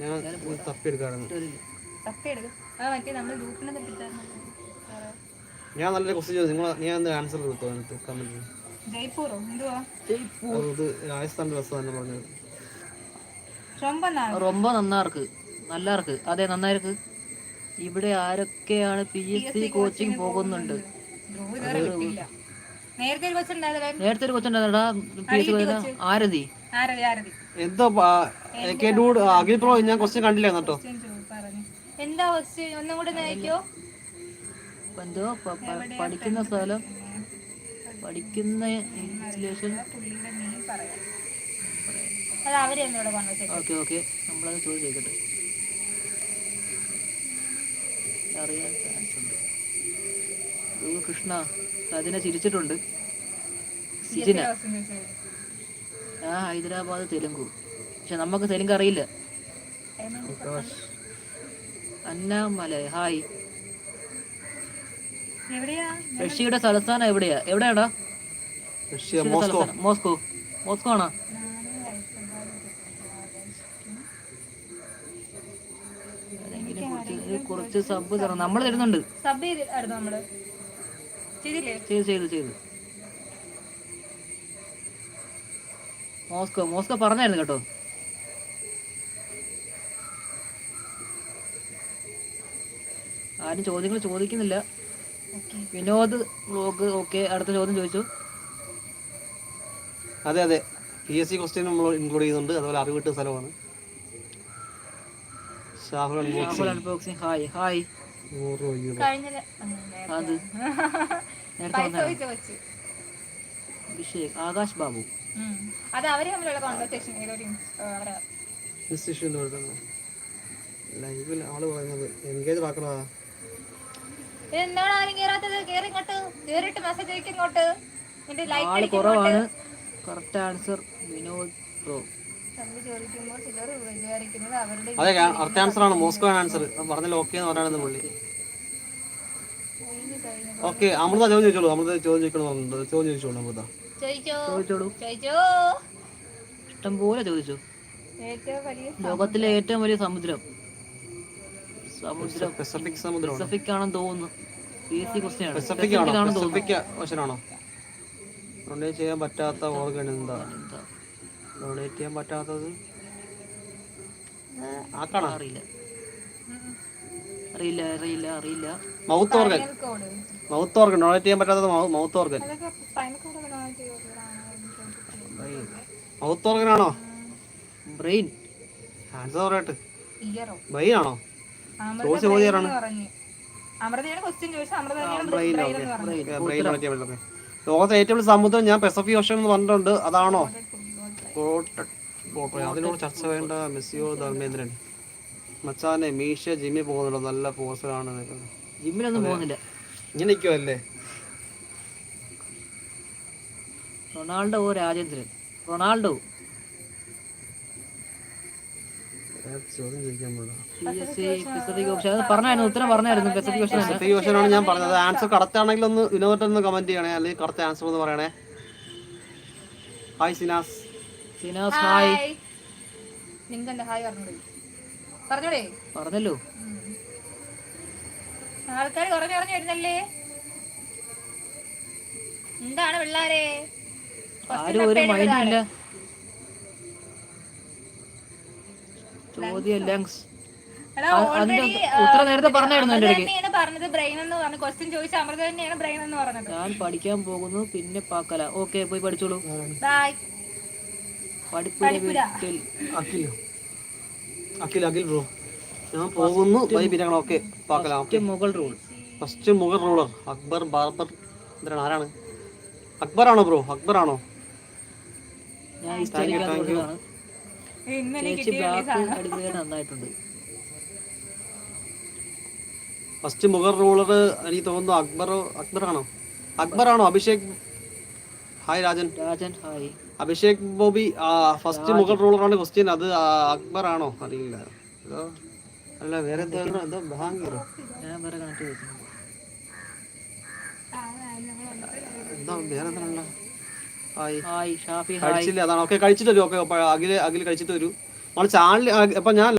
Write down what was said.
ഞാൻ തപ്പിയെടുക്കാറുണ്ട് ഞാൻ നല്ലൊരു ക്വസ്റ്റ്യൻ ചോദിച്ചു. നിങ്ങൾ ഞാൻ ആൻസർ കൊടുത്തു അതിനകത്ത് കമന്റിൽ ഇത് രാജസ്ഥാൻ തന്നെ ரொம்ப അതെ നന്നാ. ഇവിടെ ആരൊക്കെയാണ് പി എസ് സി കോച്ചിങ് പോകുന്നുണ്ട്. നേരത്തെ ഒരു കൊച്ചുണ്ടായിരുന്നു ആരതി. എന്തോ ഞാൻ ക്വസ്റ്റ്യൻ കണ്ടില്ല കേട്ടോ എന്താ ക്വസ്റ്റ്യൻ ഒന്നും കൂടെ നയിക്കോ ഇപ്പൊ എന്തോ പഠിക്കുന്ന സ്ഥലം? പഠിക്കുന്ന ഇൻസ്റ്റലേഷൻ ഓക്കെ ഓക്കെ. നമ്മളത് ചോദിച്ചേക്കട്ടെ അറിയാൻ ചാൻസ് ഉണ്ട്. കൃഷ്ണ അതിനെ ചിരിച്ചിട്ടുണ്ട്. സിജിന. ആ ഹൈദരാബാദ് തെലുങ്കു. പക്ഷെ നമുക്ക് തെലുങ്ക് അറിയില്ല. അന്നാമല ഹായ്. എവിടെയാ? റഷ്യയുടെ തലസ്ഥാനം എവിടെയാ? എവിടെയാടാ? Russia Moscow. മോസ്കോ. മോസ്കോ ആണോ? കുറച്ച് സബ് തരണം. നമ്മൾ തരുന്നുണ്ട്. ചെയ്തു ചെയ്തു. മോസ്കോ മോസ്കോ പറഞ്ഞായിരുന്നു കേട്ടോ. ആരും ചോദ്യങ്ങൾ ചോദിക്കുന്നില്ല. ഓക്കെ വിനോദ് ബ്ലോഗ് ഓക്കെ അടുത്ത ചോദ്യം ചോദിച്ചു. അതെ അതെ. പി എസ് സി ക്വസ്റ്റ്യൻ നമ്മൾ ഇൻക്ലൂഡ് ചെയ്യുന്നുണ്ട്. അതുപോലെ അറിവ് കിട്ടുന്ന സ്ഥലമാണ്. Shahul unboxing unboxing hi. അത്. നേരത്തെ അഭിഷേക് ആകാശ് ബാബു. അത് അവർ തമ്മിലുള്ള കോൺവെർസേഷൻ ഏതൊരു ലൈവിൽ ആൾ പറയുന്നത് എൻഗേജ് ആക്കണോ എന്താണ് ആരും കേറാത്തത്? കേറി ഇങ്ങോട്ട്. കേറിട്ട് മെസ്സേജ് അയക്കും ഇങ്ങോട്ട്. എന്റെ ലൈക്ക് ആൾ കുറവാണ്. കറക്റ്റ് ആൻസർ വിനോദ് ബ്രോ തമ്മിൽ ചോദിക്കുമ്പോൾ ചിലർ വിചാരിക്കുന്നത് അവരുടെ അതെ കറക്റ്റ് ആൻസർ ആണ്. മോസ്കോ ആണ് ആൻസർ പറഞ്ഞാൽ ഓക്കെ എന്ന് പറയാണെന്ന് പുള്ളി. ഓക്കെ അമൃത ചോദ്യം ചോദിച്ചോളൂ. അമൃത ചോദ്യം ചോദിക്കണമെന്നുണ്ട് ചോദ്യം ചോദിച്ചോളൂ അമൃത. ചോദിച്ചോളൂ. ചോദിച്ചോ? ലോകത്തിലെ ഏറ്റവും വലിയ സമുദ്രം. സമുദ്രം. പെസഫിക് സമുദ്രം പസഫിക് ആണെന്ന് തോന്നുന്നു. ക്വസ്റ്റ്യൻ ആണ്. പെസഫിക് ആണോ? പെസഫിക് ഓഷൻ ആണോ? ഡൊണേറ്റ് ചെയ്യാൻ പറ്റാത്ത ഓർഗൻ എന്താ? എന്താ? ഡൊണേറ്റ് ചെയ്യാൻ പറ്റാത്തത്? ആക്കണോ അറിയില്ല. അറിയില്ല അറിയില്ല അറിയില്ല. Mouth organ mouth organ donate ചെയ്യാൻ പറ്റാത്തത് മൗത്ത് ഓർഗൻ മൗത്ത് ഓർഗൻ ആണോ? ബ്രെയിൻ ആൻസർ പറയട്ടെ ഇയറോ ബ്രെയിൻ ആണോ? ചോദിച്ച ചോദ്യം ആരാണ്? പറഞ്ഞു. അമൃതയാണ് ക്വസ്റ്റ്യൻ ചോദിച്ചാൽ അമൃത ബ്രെയിൻ എന്ന് പറഞ്ഞു ബ്രെയിൻ ഡൊണേറ്റ് ലോകത്തെ ഏറ്റവും സമുദ്രം ഞാൻ പെസഫിക് ഓഷൻ എന്ന് പറഞ്ഞിട്ടുണ്ട്. അതാണോ? കോട്ട- കോട്ട- അതിനോട് ചർച്ച വേണ്ട മെസ്സിയോ ധർമ്മേന്ദ്രൻ? മച്ചാനെ മീശ ജിമ്മി പോകുന്നുണ്ടോ? നല്ല പോസ്റ്ററാണ് ജിമ്മിലൊന്നും പോകുന്നില്ല. ഇങ്ങനെ അല്ലേ റൊണാൾഡോ ഓ രാജേന്ദ്രൻ. റൊണാൾഡോ. ഞാൻ പറഞ്ഞത്. ആൻസർ കറക്റ്റ് ആണെങ്കിൽ ഒന്ന് വിനോദം കമന്റ് ചെയ്യണേ അല്ലെങ്കിൽ കറക്റ്റ് ആൻസർ ഒന്ന് പറയണേ. ഹായ് സിനാസ് സിനാസ് ഹായ് നിങ്ങൾ നിങ്ങൾക്ക് ഹായ് പറഞ്ഞോളൂ പറഞ്ഞോളേ. പറഞ്ഞല്ലോ. ആൾക്കാർ കുറഞ്ഞു കുറഞ്ഞു വരുന്നല്ലേ? എന്താണ് പിള്ളാരെ? ആരും ഒരു ചോദ്യം ഉത്തരം നേരത്തെ പറഞ്ഞായിരുന്നു ഇടയ്ക്ക്. പറഞ്ഞത് ബ്രെയിൻ എന്ന് പറഞ്ഞു ക്വസ്റ്റ്യൻ ചോദിച്ച അമൃത തന്നെയാണ് ബ്രെയിൻ എന്ന് പറഞ്ഞത്. ഞാൻ പഠിക്കാൻ പോകുന്നു പിന്നെ പാക്കല. ഓക്കെ പോയി പഠിച്ചോളൂ. ബൈ പഠിപ്പുര അഖിൽ അഖിൽ ബ്രോ ഞാൻ പോകുന്നു. ബൈ പിന്നങ്ങൾ okay പാക്കലാം. Rule first Mughal ruler Akbar Babur എന്താണ് ആരാണ്? അക്ബർ ആണോ ബ്രോ അക്ബർ ആണോ ഫസ്റ്റ് മുഗൾ റൂളർ എനിക്ക് തോന്നുന്നു അക്ബർ അക്ബർ ആണോ അക്ബർ ആണോ Abhishek hi Rajan. Rajan hi. Abhishek Bobby first Mughal റൂളറാണ് ക്വസ്റ്റ്യൻ അത് അക്ബർ ആണോ? അറിയില്ല. അല്ല വേറെ എന്തോ ഞാൻ വേറെ കണക്ട് ചോദിച്ചു കഴിച്ചില്ല? അതാണ്. ഓക്കെ കഴിച്ചിട്ട് വരൂ. ഓക്കെ അഖിൽ അഖിൽ കഴിച്ചിട്ട് വരൂ. നമ്മൾ ചാനൽ അപ്പൊ ഞാൻ